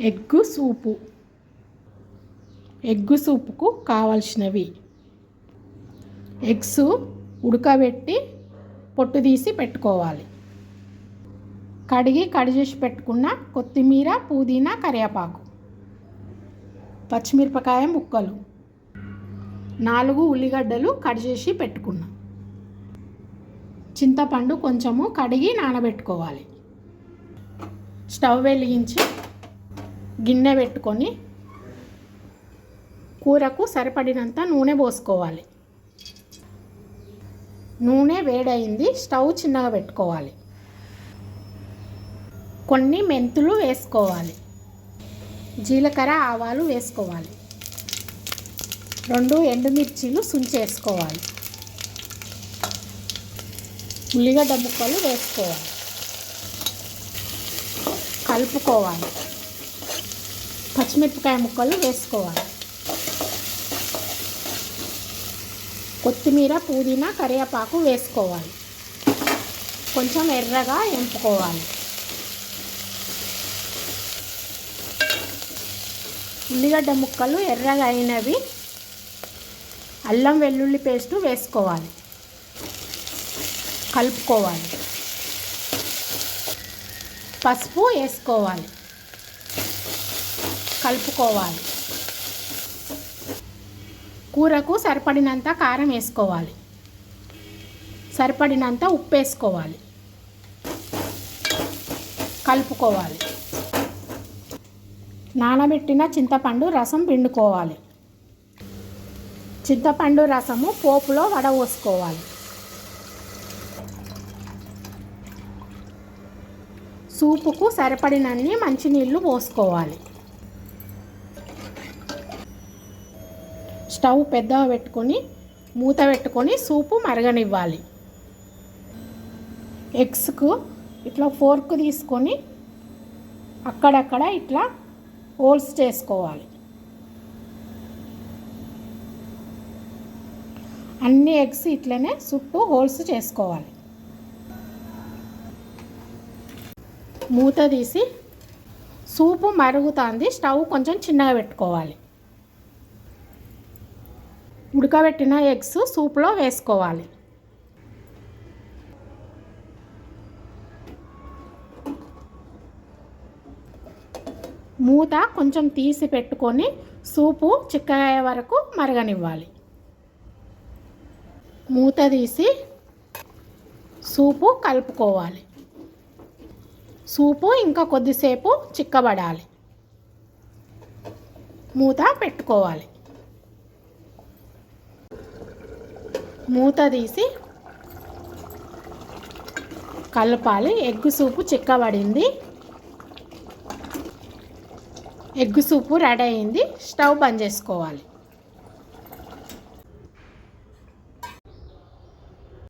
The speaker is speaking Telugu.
ఎగ్గు సూపు. ఎగ్గు సూపుకు కావలసినవి. ఎగ్స్ ఉడకబెట్టి పొట్టు తీసి పెట్టుకోవాలి. కడిగి కడి చేసి పెట్టుకున్న కొత్తిమీర పుదీనా కరివేపాకు పచ్చిమిరపకాయ ముక్కలు నాలుగు ఉల్లిగడ్డలు కట్ చేసి పెట్టుకున్నా. చింతపండు కొంచెము కడిగి నానబెట్టుకోవాలి. స్టవ్ వెలిగించి గిన్నె పెట్టుకొని కూరకు సరిపడినంత నూనె పోసుకోవాలి. నూనె వేడయింది స్టవ్ చిన్నగా పెట్టుకోవాలి. కొన్ని మెంతులు వేసుకోవాలి. జీలకర్ర ఆవాలు వేసుకోవాలి. రెండు ఎండుమిర్చీలు సుంచేసుకోవాలి. ఉల్లిగడ్డ ముక్కలు వేసుకోవాలి. కలుపుకోవాలి. పచ్చిమిరపకాయ ముక్కలు వేసుకోవాలి. కొత్తిమీర పుదీనా కరివేపాకు వేసుకోవాలి. కొంచెం ఎర్రగా ఎంపుకోవాలి. ఉల్లిగడ్డ ముక్కలు ఎర్రగా అయినవి అల్లం వెల్లుల్లి పేస్టు వేసుకోవాలి. కలుపుకోవాలి. పసుపు వేసుకోవాలి. కలుపుకోవాలి. కూరకు సరిపడినంత కారం వేసుకోవాలి. సరిపడినంత ఉప్పు వేసుకోవాలి. కలుపుకోవాలి. నానబెట్టిన చింతపండు రసం పిండుకోవాలి. చింతపండు రసము పోపులో వడపోసుకోవాలి సూపుకు సరిపడినన్ని మంచినీళ్ళు పోసుకోవాలి. స్టవ్ పెద్దగా పెట్టుకొని మూత పెట్టుకొని సూపు మరగనివ్వాలి. ఎగ్స్కు ఇట్లా ఫోర్క్ తీసుకొని అక్కడక్కడ ఇట్లా హోల్స్ చేసుకోవాలి. అన్ని ఎగ్స్ ఇట్లనే చుట్టూ హోల్స్ చేసుకోవాలి. మూత తీసి సూపు మరుగుతుంది స్టవ్ కొంచెం చిన్నగా పెట్టుకోవాలి. ఉడకబెట్టిన ఎగ్స్ సూప్లో వేసుకోవాలి. మూత కొంచెం తీసి పెట్టుకొని సూపు చిక్కగా వరకు మరగనివ్వాలి. మూత తీసి సూపు కలుపుకోవాలి. సూపు ఇంకా కొద్దిసేపు చిక్కబడాలి. మూత పెట్టుకోవాలి. మూత తీసి కలపాలి. ఎగ్గు సూపు చిక్కబడింది. ఎగ్గు సూపు రెడీ అయింది. స్టవ్ బంద్ చేసుకోవాలి.